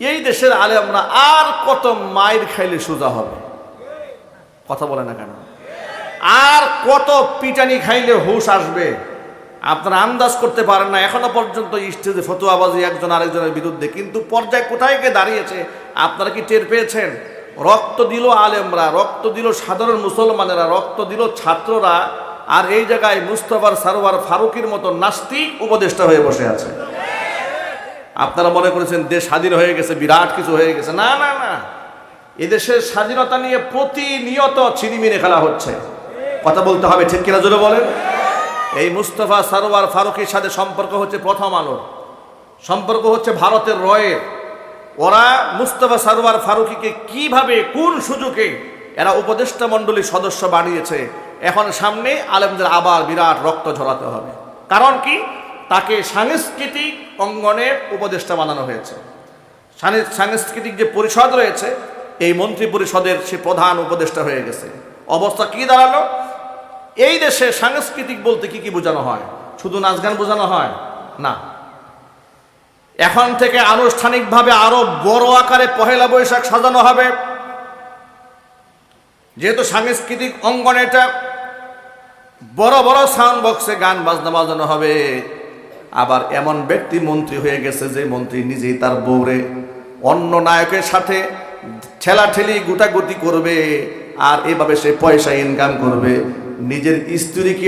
এই দেশের আলেমরা আর কত মায়ের খাইলে সোজা হবে? কথা বলে না কেন? আর কত পিটানি খাইলে হুশ আসবে? আপনারা আন্দাজ করতে পারেন না, এখনও পর্যন্ত স্টেজে ফতুয়াবাজি একজন আরেকজনের বিরুদ্ধে, কিন্তু পর্যায় কোথায় গিয়ে দাঁড়িয়েছে? আপনারা কি টের পেয়েছেন? রক্ত দিল আলেমরা, রক্ত দিল সাধারণ মুসলমানেরা, রক্ত দিল ছাত্ররা, আর এই জায়গায় মুস্তফার সারোয়ার ফারুকির মতো নাস্তিক উপদেষ্টা হয়ে বসে আছে। আপনারা মনে করেছেন দেশ স্বাধীন হয়ে গেছে, বিরাট কিছু হয়ে গেছে। না না না। এদেশের স্বাধীনতা নিয়ে প্রতিনিয়ত ছিনিমিনে খেলা হচ্ছে। কথা বলতে হবে, ঠিক কিনা জোরে বলেন? এই মুস্তফা সারোয়ার ফারুকের সাথে সম্পর্ক হচ্ছে প্রথম আলো। সম্পর্ক হচ্ছে ভারতের রয়ের ওরা মুস্তফা সারোয়ার ফারুকিকে কীভাবে, কোন সুযোগে এরা উপদেষ্টা মণ্ডলীর সদস্য বানিয়েছে, এখন সামনে আলেমদের আবার বিরাট রক্ত ঝরাতে হবে। কারণ কি? তাকে সাংস্কৃতিক অঙ্গনের উপদেষ্টা বানানো হয়েছে। সাংস্কৃতিক যে পরিষদ রয়েছে, এই মন্ত্রী পরিষদের সে প্রধান উপদেষ্টা হয়ে গেছে। অবস্থা কি দাঁড়াল? এই দেশে সাংস্কৃতিক বলতে কি কি বোঝানো হয়? শুধু নাচ গান বোঝানো হয়? না। এখন থেকে আনুষ্ঠানিকভাবে আরও বড় আকারে পহেলা বৈশাখ সাজানো হবে। যেহেতু সাংস্কৃতিক অঙ্গন এটা বড় বড় সাউন্ড বক্সে গান বাজনা বাজানো হবে। আবার এমন ব্যক্তি মন্ত্রী হয়ে গেছে যে মন্ত্রী নিজেই তার বউরে অন্য নায়কের সাথে ঠেলাঠেলি গুটাগুটি করবে আর এভাবে সে পয়সা ইনকাম করবে। নিজের স্ত্রীকে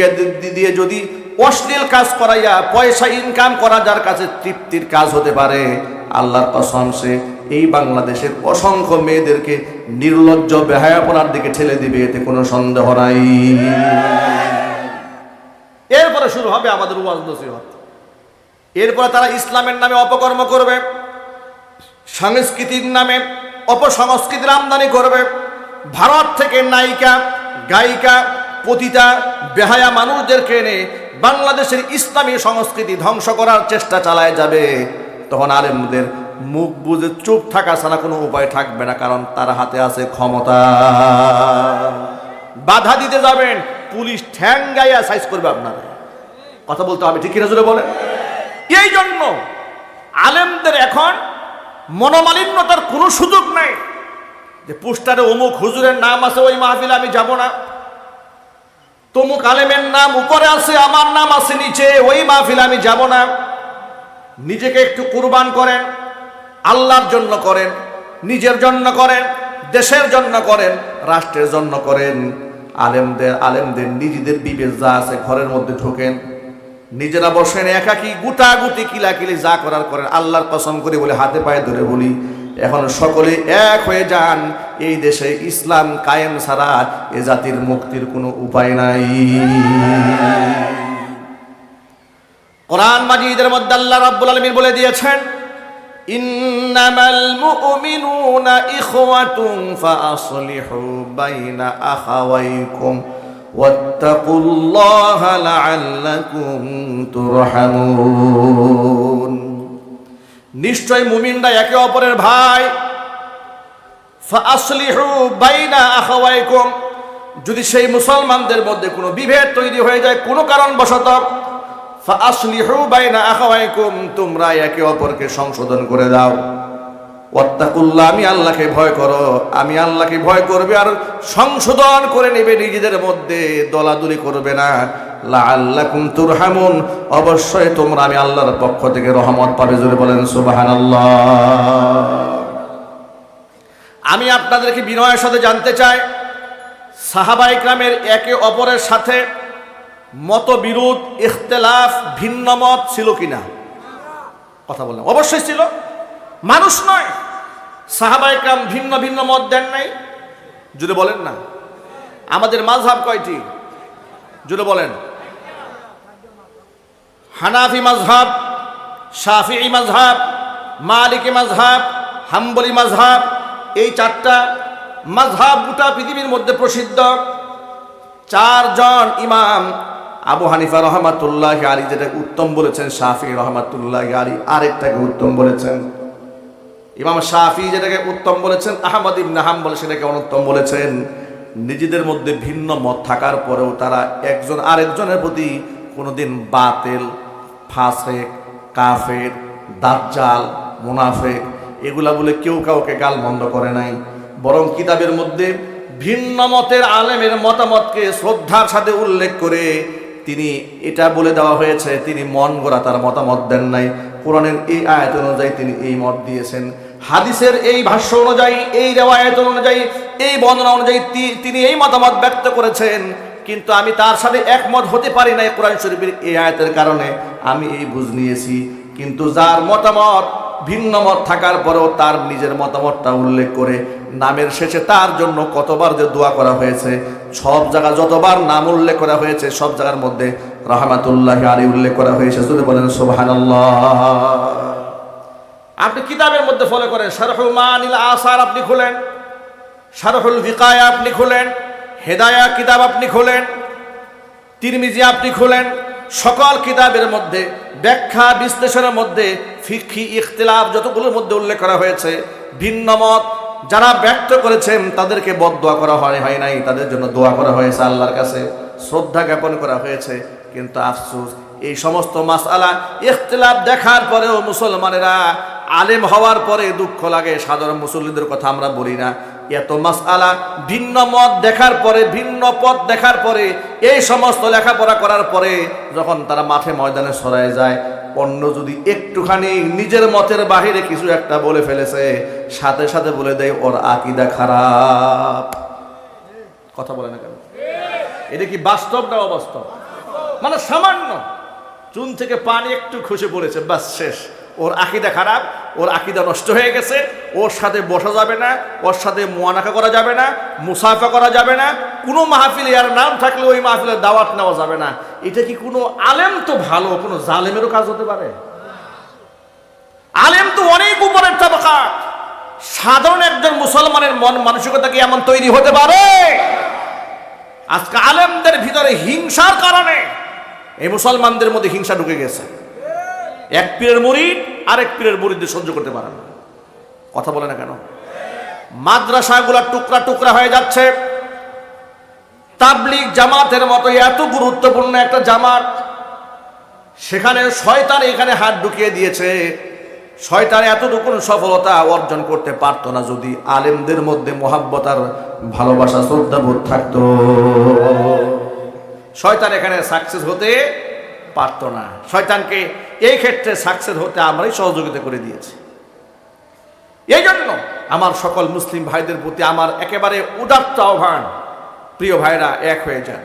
দিয়ে যদি অশ্লীল কাজ করাইয়া পয়সা ইনকাম করা যার কাছে তৃপ্তির কাজ হতে পারে, আল্লাহর কসম সে এই বাংলাদেশের অসংখ্য মেয়েদেরকে নির্লজ্জ, বেহায়াপনার দিকে ঠেলে দিবে, এতে কোনো সন্দেহ নাই। এরপরে শুরু হবে আমাদের ওয়াজ নসিহত এরপরে তারা ইসলামের নামে অপকর্ম করবে, সংস্কৃতির নামে অপসংস্কৃতির আমদানি করবে। ভারত থেকে নায়িকা, গায়িকা, পতিতা, বেহায়া মানুষদেরকে এনে বাংলাদেশের ইসলামী সংস্কৃতি ধ্বংস করার চেষ্টা চালায় যাবে। তখন আলেমদের মুখ বুঝে চুপ থাকা ছাড়া কোনো উপায় থাকবে না, কারণ তার হাতে আছে ক্ষমতা। বাধা দিতে যাবেন, পুলিশ ঠ্যাং গাইয়া সাইজ করবে আপনারা। কথা বলতে হবে, ঠিক কিনা জোরে বলেন? এই জন্য আলেমদের এখন মনোমালিন্যতার কোনো সুযোগ নাই যে পোস্টারে অমুক হুজুরের নাম আছে, ওই মাহফিলে আমি যাব না। তমুক আলেমের নাম উপরে আছে, আমার নাম আছে নিচে, ওই মাহফিলে আমি যাব না। নিজেকে একটু কুরবান করেন, আল্লাহর জন্য করেন, নিজের জন্য করেন, দেশের জন্য করেন, রাষ্ট্রের জন্য করেন। আলেমদের আলেমদের, নিজেদের বিবেক যা আছে ঘরের মধ্যে ঢোকেন। নিজেরা বসেন একাকি, গুটাগুটি কিলাকিলি যা করার করেন। আল্লাহর কসম করে বলে হাতে পায়ে ধরে বলি। এখন সকলে এক হয়ে যান। এই দেশে ইসলাম কায়েম ছাড়া এ জাতির মুক্তির কোনো উপায় নাই। কোরআন মাজিদের মধ্যে আল্লাহ রাব্বুল আলামিন বলে দিয়েছেন, ইন্নামাল মুমিনুনা ইখওয়াতুন ফাআসলিহু বাইনা আখাওয়াইকুম। ওয়াত্তাকুল্লাহা লাআল্লাকুম তুরহামুন নিশ্চয় মুমিনরা একে অপরের ভাই। ফাআসলিহু বাইনা আখাওয়াইকুম। যদি সেই মুসলমানদের মধ্যে কোনো বিভেদ তৈরি হয়ে যায়, কোনো কারণবশত, ফাআসলিহু বাইনা আখাওয়াইকুম, তোমরা একে অপরকে সংশোধন করে দাও। ওয়াত্তাকুল্লাহ, আমি আল্লাহকে ভয় করো, আমি আল্লাহকে ভয় করবে আর সংশোধন করে নেবে, নিজেদের মধ্যে দলাদলি করবে না। লাআল্লাকুম তুরহামুন, অবশ্যই তোমরা আমি আল্লাহর পক্ষ থেকে রহমত পাবে, জোরে বলেন সুবহানাল্লাহ। আমি আপনাদেরকে বিনয়ের সাথে জানতে চাই সাহাবা ইকরামের একে অপরের সাথে মতবিরোধ, ইখতলাফ ভিন্ন মত ছিল কিনা? কথা বললাম। অবশ্যই ছিল। মানুষ নয়। সাহাবা কাম ভিন্ন ভিন্ন মত দেন নাই। যদি বলেন না। আমাদের মাঝহাব কয়টি? যদি বলেন। হানাফি মাঝহাব শাফিঈ মাঝহাব মালিকি মাঝহাব হাম্বলি মাঝহাব এই চারটা মাঝহাব গোটা পৃথিবীর মধ্যে প্রসিদ্ধ। চারজন ইমাম, আবু হানিফা রহমাতুল্লাহ আলী যেটাকে উত্তম বলেছেন শাফি রহমাতুল্লাহ আলী আরেকটাকে উত্তম বলেছেন। ইমাম শাফি যেটাকে উত্তম বলেছেন, আহমদ ইবনে হাম্বল সেটাকে অনুত্তম বলেছেন। নিজেদের মধ্যে ভিন্ন মত থাকার পরেও তারা একজন আরেকজনের প্রতি কোনোদিন বাতেল, ফাসেক, কাফের, দাজ্জাল, মুনাফেক এগুলা বলে কেউ কাউকে গাল বন্ধ করে নাই। বরং কিতাবের মধ্যে ভিন্ন মতের আলেমের মতামতকে শ্রদ্ধার সাথে উল্লেখ করে তিনি এটা বলে দেওয়া হয়েছে, তিনি মন গড়া তার মতামত দেন নাই। কোরআনের এই আয়াত অনুযায়ী তিনি এই মত দিয়েছেন। হাদিসের এই ভাষ্য অনুযায়ী, এই রেওয়ায়ত অনুযায়ী, এই বর্ণনা অনুযায়ী তিনি এই মতামত ব্যক্ত করেছেন। কিন্তু আমি তার সাথে একমত হতে পারি না কোরআন শরীফের এই আয়াতের কারণে। আমি এই বুঝ নিয়েছি। কিন্তু যার মতামত ভিন্ন মত থাকার পরেও তার নিজের মতামতটা উল্লেখ করে নামের শেষে তার জন্য কতবার যে দোয়া করা হয়েছে, সব জায়গা যতবার নাম উল্লেখ করা হয়েছে, সব জায়গার মধ্যে রহমাতুল্লাহ আলী উল্লেখ করা হয়েছে। বলেন, সুবহানাল্লাহ। আপনি কিতাবের মধ্যে ফলো করেন। শারহুল মানিল আসার আপনি খুলেন, শারহুল ভিকায়া আপনি খুলেন, হেদায়া কিতাব আপনি খুলেন, তিরমিজি আপনি খুলেন, সকল কিতাবের মধ্যে, ব্যাখ্যা, বিশ্লেষণের মধ্যে ফিক্ষি ইখতিলাফ যতগুলোর মধ্যে উল্লেখ করা হয়েছে, ভিন্ন মত যারা ব্যক্ত করেছেন তাদেরকে বদোয়া করা হয় হয় নাই, তাদের জন্য দোয়া করা হয়েছে আল্লাহর কাছে। শ্রদ্ধা জ্ঞাপন করা হয়েছে, কিন্তু আফসোস, এই সমস্ত মাসআলা ইখতিলাফ দেখার পরেও মুসলমানেরা আলেম হওয়ার পরে দুঃখ লাগে, সাধারণ মুসল্লিদের কথা আমরা বলি না। এত মাসআলা, ভিন্ন মত দেখার পরে, ভিন্ন পথ দেখার পরে, এই সমস্ত লেখাপড়া করার পরে যখন তারা মাঠে ময়দানে সরায় যায়, অন্য যদি একটুখানি নিজের মতের বাহিরে কিছু একটা বলে ফেলেছে, সাথে সাথে বলে দেয়, ওর আকিদা খারাপ। কথা বলে না কেন? এটা কি বাস্তব না অবাস্তব? মানে সামান্য। চুন থেকে পানি একটু খসে পড়েছে বাস শেষ। ওর আকিদা খারাপ, ওর আকিদা নষ্ট হয়ে গেছে, ওর সাথে বসা যাবে না, ওর সাথে মোয়ানাকা করা যাবে না, মুসাফা করা যাবে না, কোনো মাহফিলে আর নাম থাকলে ওই মাহফিলের দাওয়াত নেওয়া যাবে না। এটা কি কোনো আলেম তো ভালো, কোনো জালেমেরও কাজ হতে পারে? আলেম তো অনেক উপরের তাবাকা। সাধারণ একজন মুসলমানের মন মানসিকতা কি এমন তৈরি হতে পারে? আজকে আলেমদের ভিতরে হিংসার কারণে এই মুসলমানদের মধ্যে হিংসা ঢুকে গেছে। এক পীরের মুরিদ আরেক পীরের মুরিদদের সহ্য করতে পারে না। কথা বলে না কেন? মাদ্রাসাগুলা টুকরা টুকরা হয়ে যাচ্ছে। তাবলিগ জামাতের মতো এত গুরুত্বপূর্ণ একটা জামাত, সেখানে শয়তান এখানে হাত ঢুকিয়ে দিয়েছে। শয়তান এতটুকু সফলতা অর্জন করতে পারতো না যদি আলেমদের মধ্যে মোহাব্বত আর ভালোবাসা, শ্রদ্ধাবোধ থাকতো। শয়তান এখানে সাকসেস হতে পারতো না। শয়তানকে এই ক্ষেত্রে সাকসেস হতে আমরাই সহযোগিতা করে দিয়েছি। এই জন্য আমার সকল মুসলিম ভাইদের প্রতি আমার একেবারে উদাত্ত আহ্বান, প্রিয় ভাইরা, এক হয়ে যান।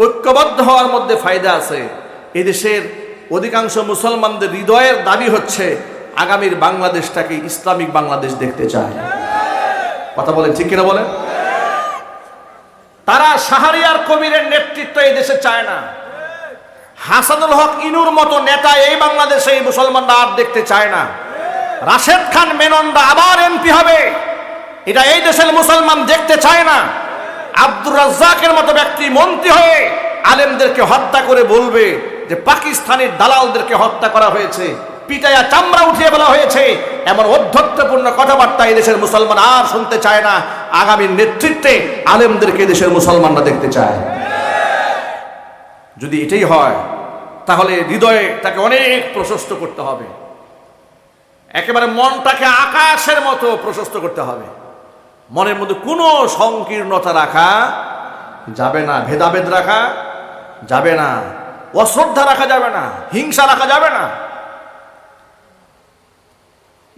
ঐক্যবদ্ধ হওয়ার মধ্যে ফায়দা আছে। এদেশের অধিকাংশ মুসলমানদের হৃদয়ের দাবি হচ্ছে, আগামীর বাংলাদেশটাকে ইসলামিক বাংলাদেশ দেখতে চায়। কথা বলেন ঠিক কিনা বলেন? তারা সাহারিয়ার কবিরের নেতৃত্ব এই দেশে চায় না। হাসানুল হক ইনুর মতো নেতা এই বাংলাদেশে এই মুসলমানরা আর দেখতে চায় না। রাশেদ খান মেননরা আবার এমপি হবে। এটা এই দেশের মুসলমান দেখতে চায় না। আব্দুর রাজ্জাকের মতো ব্যক্তি মন্ত্রী হয়ে আলেমদেরকে হত্যা করে বলবে যে পাকিস্তানের দালালদেরকে হত্যা করা হয়েছে। পিটাইয়া চামড়া উঠিয়ে ফেলা হয়েছে। এমন অধ্যত্বপূর্ণ কথাবার্তা এই দেশের মুসলমান আর শুনতে চায় না। আগামী নেতৃত্বে আলেমদেরকে দেশের মুসলমানরা দেখতে চায়। যদি এটাই হয়, তাহলে হৃদয়ে তাকে অনেক প্রশস্ত করতে হবে। একেবারে মনটাকে আকাশের মতো প্রশস্ত করতে হবে। মনের মধ্যে কোনো সংকীর্ণতা রাখা যাবে না, ভেদাভেদ রাখা যাবে না, অশ্রদ্ধা রাখা যাবে না, হিংসা রাখা যাবে না।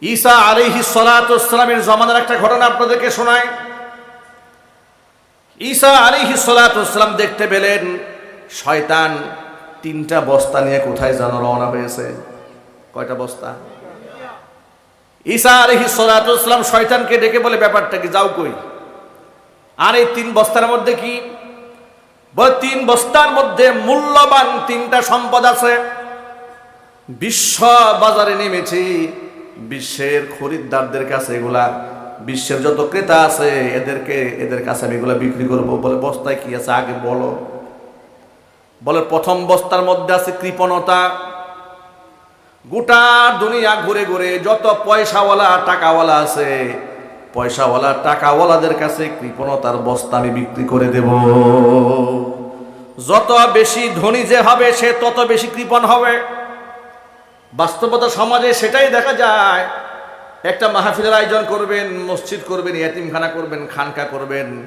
ঈসা আলিহি সালাতামের জমানার একটা ঘটনা আপনাদেরকে শোনায় ঈসা আলিহি সালাতাম দেখতে পেলেন শয়তান তিনটা বস্তা নিয়ে কোথায় যেন রওনা হয়েছে? কয়টা বস্তা? ঈসা আলহি সালাতাম শয়তানকে ডেকে বলে, ব্যাপারটা কি? যাও কই? আর এই তিন বস্তার মধ্যে কি? তিন বস্তার মধ্যে মূল্যবান তিনটা সম্পদ আছে। বিশ্ব বাজারে নেমেছি, বিশ্বের খরিদ্দারদের কাছে এগুলা, বিশ্বের যত ক্রেতা আছে, এদেরকে, এদের কাছে আমি এগুলা বিক্রি করব। বলে, বস্তায় কি আছে? আগে বলো। বলে, প্রথম বস্তার মধ্যে আছে কৃপণতা। গোটা দুনিয়া ঘুরে ঘুরে যত পয়সাওয়ালা, টাকাওয়ালা আছে, পয়সাওয়ালা, টাকাওয়ালাদের কাছে কৃপণতার বস্তা আমি বিক্রি করে দেব। যত বেশি ধনী যে হবে, সে তত বেশি কৃপণ হবে। বাস্তবতা সমাজে সেটাই দেখা যায়। একটা মাহফিলের আয়োজন করবেন, মসজিদ করবেন ইয়াতিমখানা করবেন, খানকা করবেন।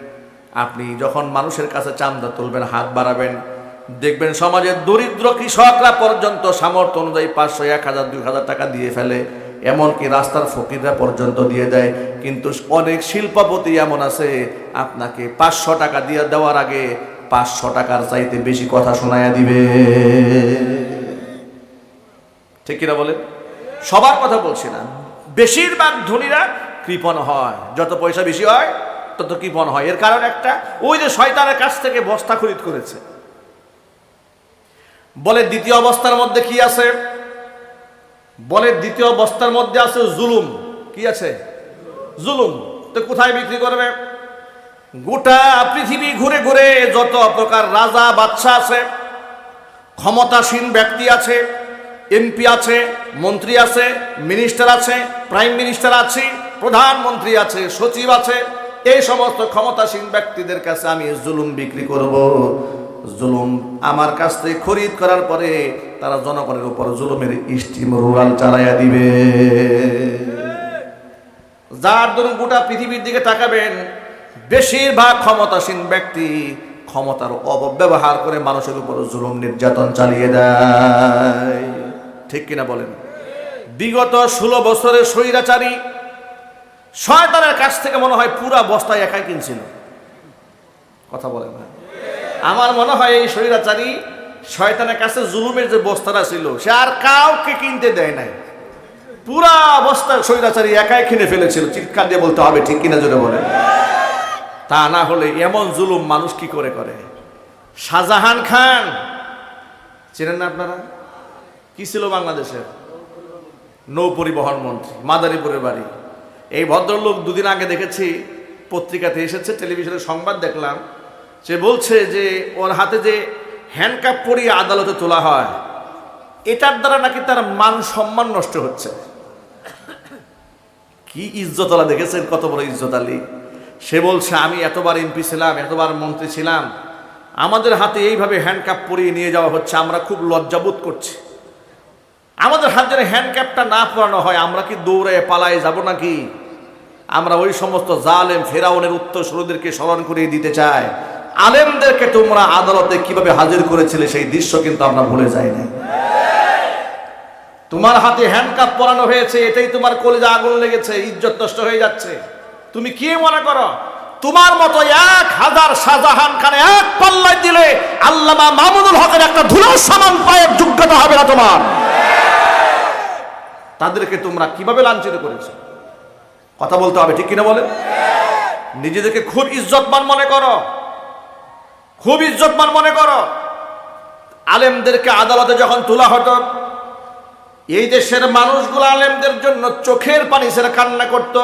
আপনি যখন মানুষের কাছে চান্দা তুলবেন, হাত বাড়াবেন দেখবেন সমাজের দরিদ্র কৃষকরা পর্যন্ত সামর্থ্য অনুযায়ী পাঁচশো, এক হাজার, দুই হাজার টাকা দিয়ে ফেলে। এমনকি রাস্তার ফকিররা পর্যন্ত দিয়ে দেয়। কিন্তু অনেক শিল্পপতি এমন আছে, আপনাকে পাঁচশো টাকা দিয়ে দেওয়ার আগে পাঁচশো টাকার চাইতে বেশি কথা শোনায়া দিবে। ঠিক কিনা বলেন? সবার কথা বলছি না। বেশিরভাগ ধনীরা কৃপণ হয়। যত পয়সা বেশি হয়, তত কৃপণ হয়। এর কারণ একটা, ওই যে শয়তানের কাছ থেকে বস্তা খরিদ করেছে। বলে দ্বিতীয় অবস্থার মধ্যে কি আছে? বলে দ্বিতীয় অবস্থার মধ্যে আছে জুলুম। কি আছে? জুলুম। তো কোথায় বিক্রি করবে? গোটা পৃথিবী ঘুরে ঘুরে যত প্রকার রাজা বাদশা আছে, ক্ষমতাসীন ব্যক্তি আছে, এমপি আছে, মন্ত্রী আছে, মিনিস্টার আছে, প্রাইম মিনিস্টার আছে, প্রধানমন্ত্রী আছে, সচিব আছে, এই সমস্ত ক্ষমতাসীন ব্যক্তিদের কাছে আমি জুলুম বিক্রি করব। জুলুম আমার কাছ থেকে খরিদ করার পরে তারা জনগণের উপর জুলুমের স্টিম রুরাল চালাইয়া দিবে। যার ধরুন গোটা পৃথিবীর দিকে তাকাবেন, বেশিরভাগ ক্ষমতাসীন ব্যক্তি ক্ষমতার অপব্যবহার করে মানুষের উপর জুলুম নির্যাতন চালিয়ে দেয়। ঠিক কিনা বলেন? বিগত ষোলো বছরের স্বৈরাচারী শয়তানের কাছ থেকে মনে হয় পুরা বস্তায় একাই কিনছিল। কথা বলেন না। আমার মনে হয় এই স্বৈরাচারী শয়তানের কাছে জুলুমের যে বস্তাটা ছিল, সে আর কাউকে কিনতে দেয় নাই। পুরা অবস্থা স্বৈরাচারী একাই কিনে ফেলেছিল। চিৎকার দিয়ে বলতে হবে, ঠিক কিনা জোরে বলেন। তা না হলে এমন জুলুম মানুষ কি করে করে? শাহজাহান খান, চেনেন না আপনারা? কি ছিল বাংলাদেশের? নৌ পরিবহন মন্ত্রী, মাদারীপুরের বাড়ি। এই ভদ্রলোক দুদিন আগে দেখেছি, পত্রিকাতে এসেছে, টেলিভিশনে সংবাদ দেখলাম সে বলছে যে ওর হাতে যে হ্যান্ডকাপ পরিয়ে আদালতে তোলা হয়, এটার দ্বারা নাকি তার মান সম্মান নষ্ট হচ্ছে। কি ইজ্জত আলা দেখেছেন, কত বড় ইজ্জত আলী সে বলছে, আমি এতবার এমপি ছিলাম, এতবার মন্ত্রী ছিলাম, আমাদের হাতে এইভাবে হ্যান্ডকাপ পরিয়ে নিয়ে যাওয়া হচ্ছে, আমরা খুব লজ্জাবোধ করছি। আমাদের হাতে হ্যান্ডক্যাপটা না পরানো হয়, আমরা কি দৌড়ে পালায় যাব নাকি? আমরা ওই সমস্ত জালেম, ফেরাউনের উত্তর সুরদেরকে স্মরণ করিয়ে দিতে চাই। আলেমদেরকে তোমরা আদালতে কীভাবে হাজির করেছিলে সেই দৃশ্য কিন্তু আমরা ভুলে যাই না তোমার হাতে হ্যান্ডকাপ পরানো হয়েছে এটাই তোমার কলেজে আগুন লেগেছে, ইজ্জত নষ্ট হয়ে যাচ্ছে। তুমি কি মনে করো? তোমার মতো এক হাজার শাহজাহান খানে এক পাল্লায় দিলে আল্লামা মামুনুল হকের একটা ধুলোর সমান পায়ের যোগ্যতা হবে না তোমার। তাদেরকে তোমরা কীভাবে লাঞ্ছিত করেছ? কথা বলতে হবে, ঠিক কিনা বলে নিজেদেরকে খুব ইজ্জতমান মনে করো। খুব ইজ্জতমান মনে করো। আলেমদেরকে আদালতে যখন তোলা হতো, এই দেশের মানুষগুলো আলেমদের জন্য চোখের পানি সেরা কান্না করত।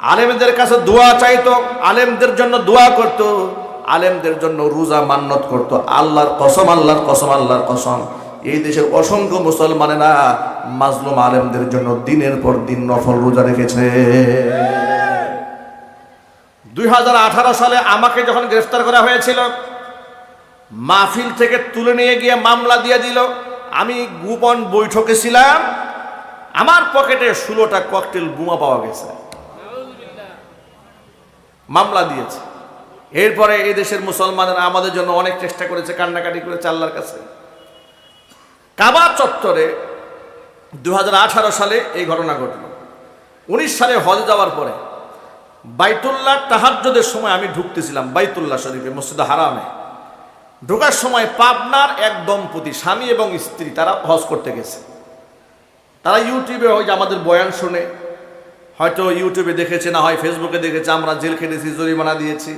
আলেমদের কাছে দোয়া চাইত, আলেমদের জন্য দোয়া করত, আলেমদের জন্য রোজা মান্নত করত। আল্লাহর কসম আল্লাহর কসম আল্লাহর কসম। এই দেশের অসংখ্য মুসলমানেরা মাজলুম আলেমদের জন্য দিনের পর দিন নফল রোজা রেখেছে। দুই হাজার আঠারো সালে আমাকে যখন গ্রেফতার করা হয়েছিল, মাহফিল থেকে তুলে নিয়ে গিয়ে মামলা দিয়ে দিল। আমি গোপন বৈঠকে ছিলাম। আমার পকেটে ষোলোটা ককটেল বোমা পাওয়া গেছে। মামলা দিয়েছে। এরপরে এই দেশের মুসলমানেরা আমাদের জন্য অনেক চেষ্টা করেছে, কান্নাকাটি করেছে আল্লাহর কাছে। কাবা চত্বরে দুই হাজার আঠারো সালে এই ঘটনা ঘটল। উনিশ সালে হজ যাওয়ার পরে বাইতুল্লাহ তাহাজ্জদের সময় আমি ঢুকতেছিলাম বাইতুল্লাহ শরীফে, মসজিদ হারামে। ঢোকার সময় পাবনার এক দম্পতি স্বামী এবং স্ত্রী, তারা হজ করতে গেছে। তারা ইউটিউবে হয় আমাদের বয়ান শুনে, হয়তো ইউটিউবে দেখেছে, না হয় ফেসবুকে দেখেছে, আমরা জেল খেটেছি, জরিমানা দিয়েছি,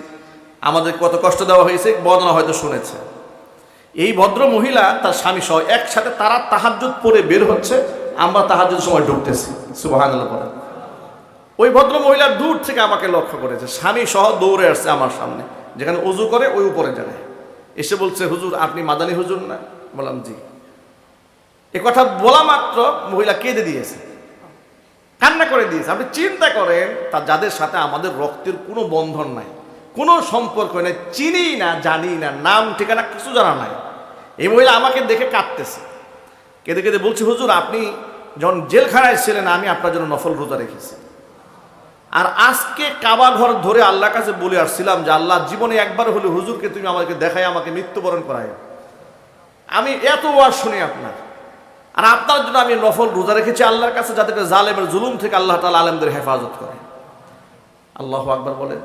আমাদের কত কষ্ট দেওয়া হয়েছে বদনা হয়তো শুনেছে। এই ভদ্র মহিলা, তার স্বামী সহ একসাথে তারা তাহাজুদ পরে বের হচ্ছে, আমরা তাহাজুদ সময় ঢুকতেছি সুবাহান পরে ওই ভদ্র মহিলা দূর থেকে আমাকে লক্ষ্য করেছে। স্বামী সহ দৌড়ে আসছে আমার সামনে। যেখানে অজু করে, ওই উপরে জায়গায় এসে বলছে, হুজুর, আপনি মাদানী হুজুর না? বললাম, জি। এ কথা বলা মাত্র মহিলা কেঁদে দিয়েছে। কান্না করে দিয়েছে। আপনি চিন্তা করেন, তা যাদের সাথে আমাদের রক্তের কোনো বন্ধন নাই, কোনো সম্পর্ক নেই, চিনি না, জানি না, নাম, ঠিকানা কিছু জানা নাই। এই মহিলা আমাকে দেখে কাঁদতেছে। কেঁদে কেঁদে বলছে, হুজুর, আপনি যখন জেলখানায় ছিলেন, আমি আপনার জন্য নফল রোজা রেখেছি। আর আজকে কাবা ঘর ধরে আল্লাহর কাছে বলে আসছিলাম যে আল্লাহ জীবনে একবার হলে হুজুরকে তুমি আমাকে দেখাই, আমাকে মৃত্যুবরণ করাই। আমি এত ওয়াজ শুনি আপনার। আর আপনার জন্য আমি নফল রোজা রেখেছি আল্লাহর কাছে যাতে জালেমের জুলুম থেকে আল্লাহ তালা আলেমদের হেফাজত করে। আল্লাহ আকবার বলেন।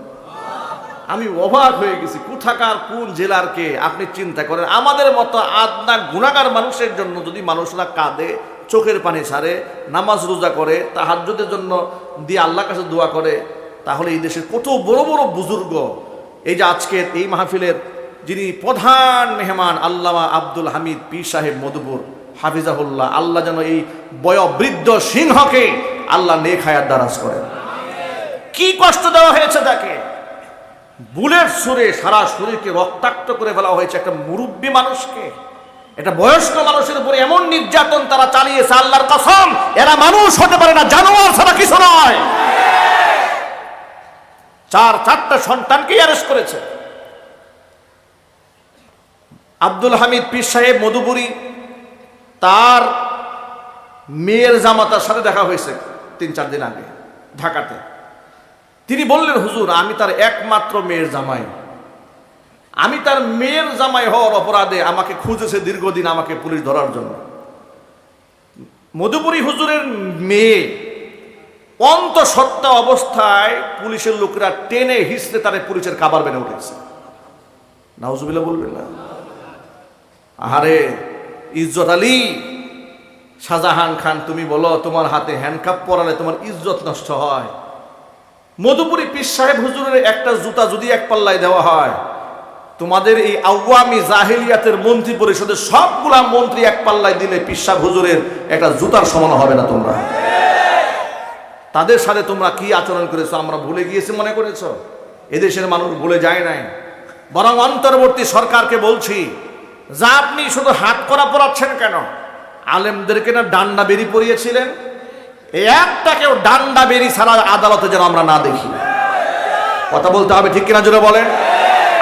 আমি অবাক হয়ে গেছি, কোথাকার, কোন জেলার কে, আপনি চিন্তা করেন। আমাদের মতো আদনা গুণাগার মানুষের জন্য যদি মানুষরা কাঁদে চোখের পানি ছাড়ে নামাজ রোজা করে, তাহাজ্জুদের জন্য দিয়ে আল্লাহর কাছে দোয়া করে, তাহলে এই দেশের কত বড় বড় বুজুর্গ, এই যে আজকের এই মাহফিলের যিনি প্রধান মেহমান আল্লামা আব্দুল হামিদ পীর সাহেব মধুপুর, হাফিজাহুল্লাহ, আল্লাহ যেন এই বয়োবৃদ্ধ সিংহকে আল্লাহ নেক হায়াত দারাজ করেন। কি কষ্ট দেওয়া হয়েছে তাকে? বুলেট সুরে সারা শরীরকে রক্তাক্ত করে ফেলা হয়েছে একটা মুরব্বী মানুষকে। এটা বয়স্ক মানুষের উপরে এমন নির্যাতন তারা চালিয়েছে, আল্লাহর কসম, এরা মানুষ হতে পারে না, জানোয়ার ছাড়া কিছু নয়। চার, চারটা সন্তানকে অ্যারেস্ট করেছে। আব্দুল হামিদ পীর সাহেব মধুপুরী, তার মেয়ের জামাতার সাথে দেখা হয়েছে তিন, চার দিন আগে, ঢাকাতে। তিনি বললেন, হুজুর, আমি তার একমাত্র মেয়ের জামাই। আমি তার মেয়ের জামাই হওয়ার অপরাধে আমাকে খুঁজেছে দীর্ঘদিন আমাকে পুলিশ ধরার জন্য। মধুপুরী হুজুরের মেয়ে অন্তঃসত্ত্বা অবস্থায় পুলিশের লোকেরা টেনে হিসড়ে তারে পুলিশের কাবার বেনে উঠেছে। নাউজুবিল্লাহ বলবেন না। আহারে, ইজ্জত আলী শাহজাহান খান, তুমি বলো, তোমার হাতে হ্যান্ডকাপ পরালে তোমার ইজ্জত নষ্ট হয়। মধুপুরী পীর সাহেব হুজুরের একটা জুতা যদি এক পাল্লায় দেওয়া হয় তোমাদের এই আওয়ামী জাহিলিয়াতের মন্ত্রী পরিষদের সবগুলা মন্ত্রী এক পাল্লায় দিলে পীর সাহেব হুজুরের একটা জুতার সমান হবে না তোমরা? তাদের সাথে তোমরা কি আচরণ করেছ? আমরা ভুলে গিয়েছি মনে করেছ? এদেশের মানুষ ভুলে যায় নাই। বরং অন্তর্বর্তী সরকারকে বলছি, যা আপনি শুধু হাত করা পড়াচ্ছেন কেন? আলেমদেরকে না ডান্ডা বেরি পড়িয়েছিলেন এই একটাকেও ডান্ডা বেরি ছাড়া আদালতে যেন আমরা না দেখি। কথা বলতে হবে ঠিক কিনা জোরে বলেন?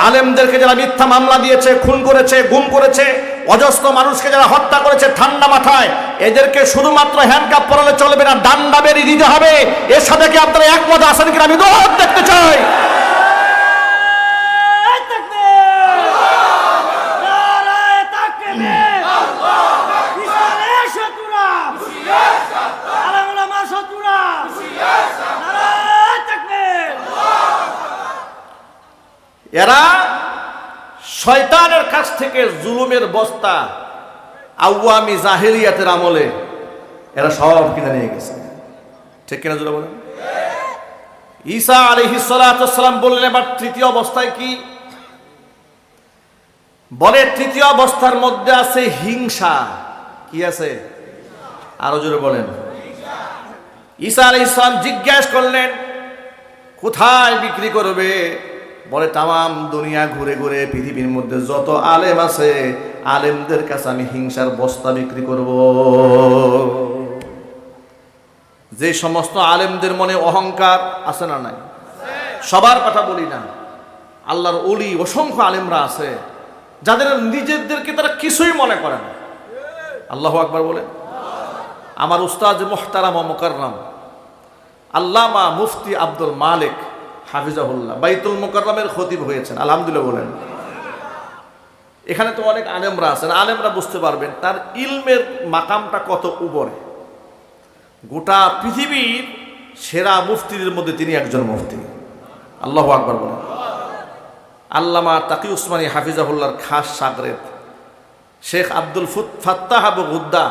আলেমদেরকে যারা মিথ্যা মামলা দিয়েছে, খুন করেছে, গুম করেছে, অজস্র মানুষকে যারা হত্যা করেছে ঠান্ডা মাথায়, এদেরকে শুধুমাত্র হ্যান্ডকাপ পরালে চলবে না, ডান্ডা বেরিয়ে দিতে হবে। এর সাথে কি আপনারা একমত আসেন কিনা? আমি দেখতে কাছ থেকে জুলুমের বস্তা আউয়ামি জাহেলিয়াতের আমলে এরা সব কিনে নিয়ে গেছে। ঠিক কিনা জুড়ে বলেন? ঈসা আলহি সালাম বললেন, এবার তৃতীয় অবস্থায় কি? বলে, তৃতীয় অবস্থার মধ্যে আছে হিংসা। কি আছে? আরও জোরে বলেন। ঈসা আলহ ইসলাম জিজ্ঞাসা করলেন, কোথায় বিক্রি করবে? বলে তাম দুনিয়া ঘুরে ঘুরে পৃথিবীর মধ্যে যত আলেম আছে, আলেমদের কাছে আমি হিংসার বস্তা বিক্রি করব। যে সমস্ত আলেমদের মনে অহংকার আছে না নাই? সবার কথা বলি না। আল্লাহর অলি অসংখ্য আলেমরা আছে, যাদের নিজেদেরকে তারা কিছুই মনে করে না। আল্লাহ আকবার বলে, আমার উস্তাজ মোহতারাম মোকাররাম, আল্লামা মুফতি আব্দুল মালিক হাফিজাহুল্লাহ, বাইতুল মোকাররমের খতিব হয়েছেন, আলহামদুলিল্লাহ বলেন। এখানে তো অনেক আলেমরা আছেন, আলেমরা বুঝতে পারবেন তার ইলমের মাকামটা কত উপরে। গোটা পৃথিবীর সেরা মুফতিদের মধ্যে তিনি একজন মুফতি। আল্লাহ আকবর বলেন। আল্লামা তাকি উসমানী হাফিজাহুল্লাহর খাস সাগরেদ শেখ আব্দুল ফুত ফাত্তাহ আবু গুদ্দা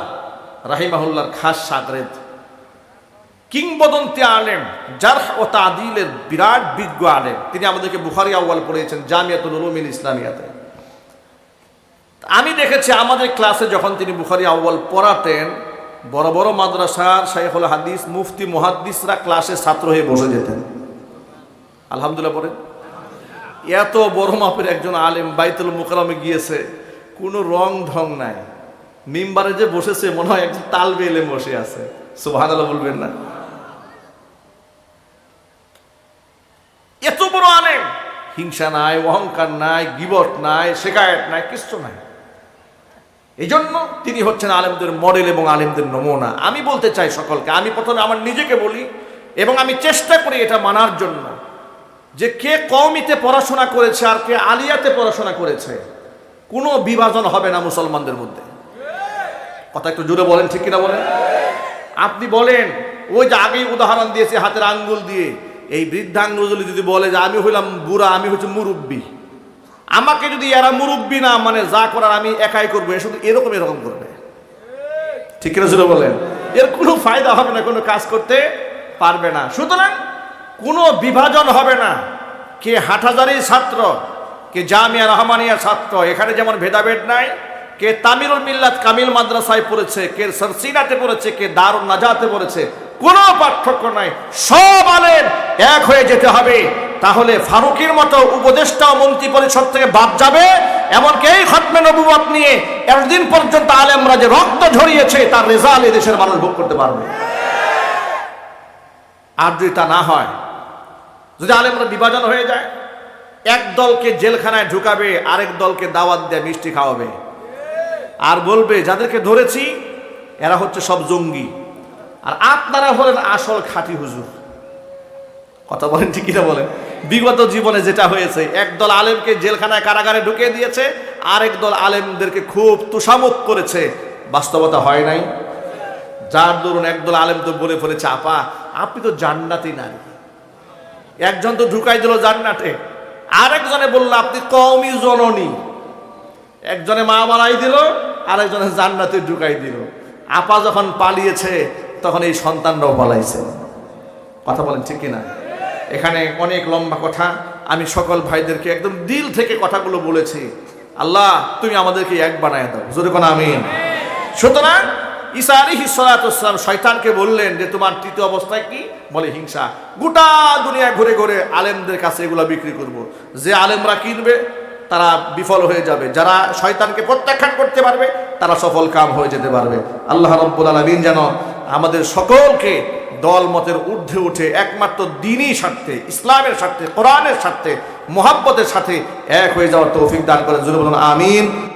রাহিমাহুল্লাহর খাস সাগরেদ কিংবদন্তি আলেম যার ও তাদিলের বিরাট বিজ্ঞ আলেম। তিনি আমাদেরকে বুখারি আউ্বাল পড়িয়েছেন জামিয়াতুল উলুমিন ইসলামিয়াতে। আমি দেখেছি আমাদের ক্লাসে যখন তিনি বুখারি আউ্বাল পড়াতেন, বড় বড় মাদ্রাসার শাইখুল হাদিস, মুফতি, মুহাদ্দিসরা ক্লাসে ছাত্র হয়ে বসে যেতেন। আলহামদুলিল্লাহ পরে এত বড় মাপের একজন আলেম বাইতুল মুকারমে গিয়েছে, কোনো রং ঢং নাই। মিম্বারে যে বসেছে, মনে হয় একজন তালবে এলে বসে আছে। সুবাহান বলবেন না এত বড় আলেম হিংসা নাই, অহংকার নাই গিবট নাই শেখায়ত নাই, কিচ্ছু নাই। এই জন্য তিনি হচ্ছেন আলেমদের মডেল এবং আলেমদের নমুনা। আমি বলতে চাই সকলকে, আমি প্রথমে আমার নিজেকে বলি এবং আমি চেষ্টা করি এটা মানার জন্য যে কে কওমিতে পড়াশোনা করেছে আর কে আলিয়াতে পড়াশোনা করেছে। কোনো বিভাজন হবে না মুসলমানদের মধ্যে। কথা একটু জোরে বলেন, ঠিক কিনা বলেন? আপনি বলেন, ওই যে আগেই উদাহরণ দিয়েছে, হাতের আঙ্গুল দিয়ে। এই বৃদ্ধাঙ্গুল যদি বলে যে আমি হইলাম বুড়া, আমি হচ্ছে মুরব্বী, আমাকে যদি এরা মুরব্বী না মানে যা করার আমি একাই করব, এ শুধু এরকম এরকম করবে। ঠিক জোরে বলেন? এর কোনো ফায়দা হবে না কোনো কাজ করতে পারবে না। সুতরাং কোনো বিভাজন হবে না। কে হাটহাজারি ছাত্র, কে জামিয়া রহমানিয়া ছাত্র, এখানে যেমন ভেদাভেদ নাই, কে তামিরুল মিল্লাত কামিল মাদ্রাসায় পড়েছে, কে সরসিনাতে পড়েছে, কে দারুণ নাজাতে পড়েছে কোনো পার্থক্য নাই। সব আলেম এক হয়ে যেতে হবে। তাহলে ফারুকের মতো উপদেষ্টা মন্ত্রী পরিষদ থেকে বাদ যাবে। এমনকি এই খতমে নবুবত নিয়ে এতদিন পর্যন্ত আলেমরা যে রক্ত ঝরিয়েছে, তার রেজাল্ট দেশের মানুষ ভোগ করতে পারবে। আর যদি তা না হয়, যদি আলেমরা বিভাজন হয়ে যায়, এক দলকে জেলখানায় ঢুকাবে, আরেক দলকে দাওয়াত দিয়ে মিষ্টি খাওয়াবে। আর বলবে, যাদেরকে ধরেছি, এরা হচ্ছে সব জঙ্গি। আর আপনারা হলেন আসল খাঁটি হুজুর। কথা বলেন ঠিক কিনা বলেন? বিগত জীবনে যেটা হয়েছে, একদল আলেমকে জেলখানায় কারাগারে ঢুকিয়ে দিয়েছে, আরেক দল আলেমদেরকে খুব তুষামত করেছে। বাস্তবতা হয় নাই? যার দরুন একদল আলেম তো বলে ফেলেছে, আপা, আপনি তো জান্নাতি নারী। একজন তো ঢুকাই দিল জান্নাতে। আরেকজনে বলল, আপনি কমই জননী। একজনে মা বাড়াই দিল, আরেকজনে জান্নাতে ঢুকাই দিল। আপা যখন পালিয়েছে তখন এই সন্তানরাও পালাইছে। কথা বলেন ঠিক কিনা? এখানে অনেক লম্বা কথা। আমি সকল ভাইদেরকে একদম দিল থেকে কথাগুলো বলেছি। আল্লাহ, তুমি আমাদেরকে এক বানায় দাও। জোরে কোন আমিন? সুতরাং ঈসা আলী হিসালাম শয়তানকে বললেন যে, তোমার তৃতীয় অবস্থায় কি? বলে, হিংসা। গোটা দুনিয়া ঘুরে ঘুরে আলেমদের কাছে এগুলো বিক্রি করব। যে আলেমরা কিনবে, তারা বিফল হয়ে যাবে। যারা শয়তানকে প্রত্যাখ্যান করতে পারবে, তারা সফল কাম হয়ে যেতে পারবে। আল্লাহ রব্বুল আলমিন যেন আমাদের সকলকে দল মতের ঊর্ধ্বে উঠে একমাত্র দিনই স্বার্থে, ইসলামের স্বার্থে, কোরআনের স্বার্থে, মোহাব্বতের সাথে এক হয়ে যাওয়ার তৌফিক দান করেন। জুড়ে বলুন, আমিন।